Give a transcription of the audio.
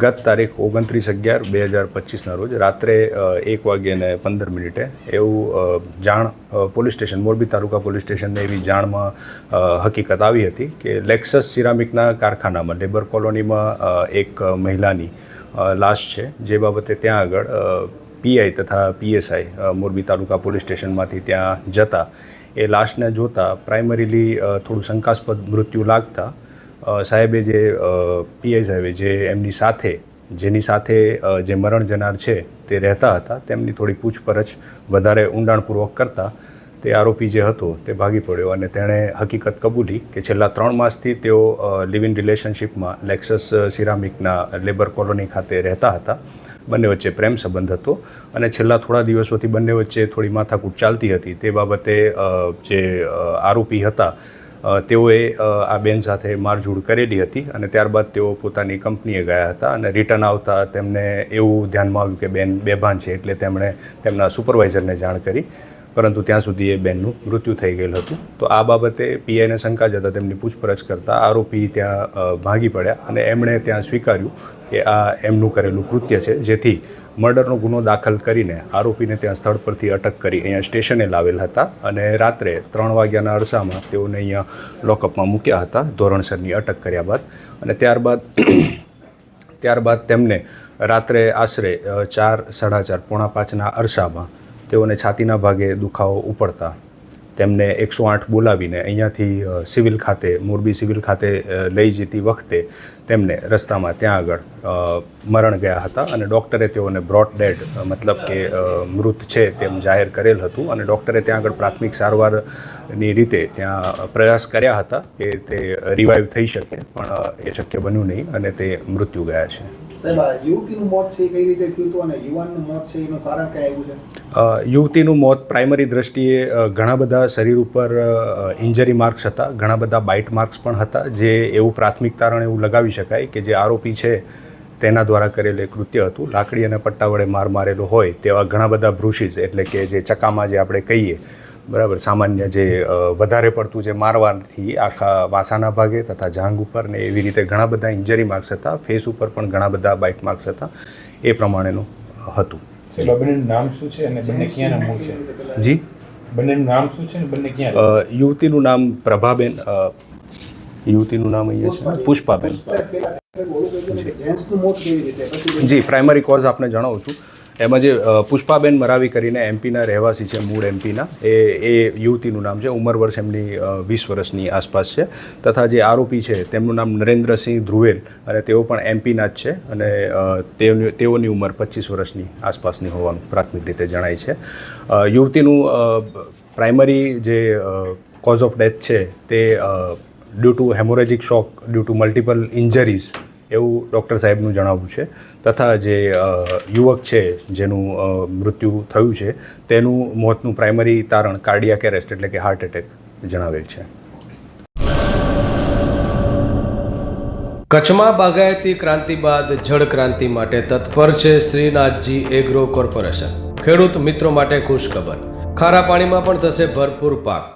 ગત તારીખ ઓગણત્રીસ અગિયાર બે હજાર પચીસના રોજ રાત્રે એક વાગ્યે પંદર મિનિટે એવું જાણ police station, Morbi taluka police સ્ટેશનને એવી જાણમાં હકીકત આવી હતી કે લેક્સસ સિરામિકના કારખાનામાં લેબર કોલોનીમાં એક મહિલાની લાશ છે. જે બાબતે ત્યાં આગળ પીઆઈ તથા પીએસઆઈ મોરબી તાલુકા પોલીસ સ્ટેશનમાંથી ત્યાં જતા. એ લાશને જોતા પ્રાઇમરીલી થોડું શંકાસ્પદ મૃત્યુ લાગતા સાહેબે જે પીઆઈ સાહેબે જે એમની સાથે, જેની સાથે જે મરણ જનાર છે તે રહેતા હતા, તેમની થોડી પૂછપરછ વધારે ઊંડાણપૂર્વક કરતા તે આરોપી જે હતો તે ભાગી પડ્યો અને તેણે હકીકત કબૂલી કે છેલ્લા ત્રણ માસથી તેઓ લિવ ઇન રિલેશનશિપમાં લેક્સસ સિરામિકના લેબર કોલોની ખાતે રહેતા હતા. બંને વચ્ચે પ્રેમ સંબંધ હતો અને છેલ્લા થોડા દિવસોથી બંને વચ્ચે થોડી માથાકૂટ ચાલતી હતી. તે બાબતે જે આરોપી હતા તેઓએ આ બેન સાથે મારઝૂડ કરેલી હતી અને ત્યારબાદ તેઓ પોતાની કંપનીએ ગયા હતા અને રિટર્ન આવતા તેમને એવું ધ્યાનમાં આવ્યું કે બેન બેભાન છે એટલે તેમણે તેમના સુપરવાઇઝરને જાણ કરી. પરંતુ ત્યાં સુધી એ બેનનું મૃત્યુ થઈ ગયેલું હતું. તો આ બાબતે પીઆઈને શંકા જતા તેમની પૂછપરછ કરતાં આરોપી ત્યાં ભાગી પડ્યા અને એમણે ત્યાં સ્વીકાર્યું કે આ એમનું કરેલું કૃત્ય છે. જેથી મર્ડરનો ગુનો દાખલ કરીને આરોપીને ત્યાં સ્થળ પરથી અટક કરી અહીંયા સ્ટેશને લાવેલ હતા અને રાત્રે ત્રણ વાગ્યાના અરસામાં તેઓને અહીંયા લોકઅપમાં મૂક્યા હતા ધોરણસરની અટક કર્યા બાદ. અને ત્યારબાદ ત્યારબાદ તેમને રાત્રે આશરે ચાર, સાડા ચાર, પોણા પાંચના અરસામાં તેઓને છાતીના ભાગે દુખાવો ઉપડતા તેમને એકસો આઠ બોલાવીને અહીંયાથી સિવિલ ખાતે, મોરબી સિવિલ ખાતે લઈ જતી વખતે તેમને રસ્તામાં ત્યાં આગળ મરણ ગયા હતા અને ડૉક્ટરે તેઓને બ્રોટ ડેડ મતલબ કે મૃત છે તેમ જાહેર કરેલ હતું અને ડૉક્ટરે ત્યાં આગળ પ્રાથમિક સારવારની રીતે ત્યાં પ્રયાસ કર્યા હતા કે તે રિવાઈવ થઈ શકે, પણ એ શક્ય બન્યું નહીં અને તે મૃત્યુ ગયા છે. યુવતીનું મોત પ્રાઇમરી દ્રષ્ટિએ ઘણા બધા શરીર ઉપર ઇન્જરી માર્ક્સ હતા. ઘણા બધા બાઇટ માર્ક્સ પણ હતા, જે એવું પ્રાથમિક તારણ એવું લગાવી શકાય કે જે આરોપી છે તેના દ્વારા કરેલ એ કૃત્ય હતું. લાકડી અને પટ્ટા વડે માર મારેલો હોય તેવા ઘણા બધા બ્રુશીસ એટલે કે જે ચકામાં જે આપણે કહીએ બરાબર સામાન્ય જે વધારે પડતું જે મારવાથી આખા વાસાના ભાગે તથા જાંગ ઉપર ને એવી રીતે ઘણા બધા ઇન્જરી માર્ક્સ હતા. ફેસ ઉપર પણ ઘણા બધા બાઇટ માર્ક્સ હતા. એ પ્રમાણેનું હતું. બંનેનું નામ શું છે અને બંને ક્યાંના મૂળ છે? જી? બંનેનું નામ શું છે અને બંને ક્યાં યુવતીનું નામ પ્રભાબેન યુવતીનું નામ અહીંયા છે પુષ્પાબેન. જી પ્રાઇમરી કોર્સ આપને જણાવું છું. એમાં જે પુષ્પાબેન મરાવી કરીને એમપીના રહેવાસી છે, મૂળ એમપીના, એ એ યુવતીનું નામ છે, ઉંમર વર્ષ એમની વીસ વર્ષની આસપાસ છે. તથા જે આરોપી છે, તેમનું નામ નરેન્દ્રસિંહ ધ્રુવેલ અને તેઓ પણ એમપીના જ છે અને તેઓની ઉંમર પચીસ વર્ષની આસપાસની હોવાનું પ્રાથમિક રીતે જણાય છે. યુવતીનું પ્રાઇમરી જે કોઝ ઓફ ડેથ છે, તે due to haemorrhagic shock, due to multiple injuries એવું ડૉક્ટર સાહેબનું જણાવવું છે. તથા જે યુવક છે, જેનું મૃત્યુ થયું છે, તેનું મોતનું પ્રાઇમરી તારણ કાર્ડિયાક એરેસ્ટ એટલે કે હાર્ટ એટેક જણાવેલ છે. કચ્છમાં બાગાયતી ક્રાંતિ બાદ જળ ક્રાંતિ માટે તત્પર છે શ્રીનાથજી એગ્રો કોર્પોરેશન. ખેડૂત મિત્રો માટે ખુશખબર. ખારા પાણીમાં પણ થશે ભરપૂર પાક.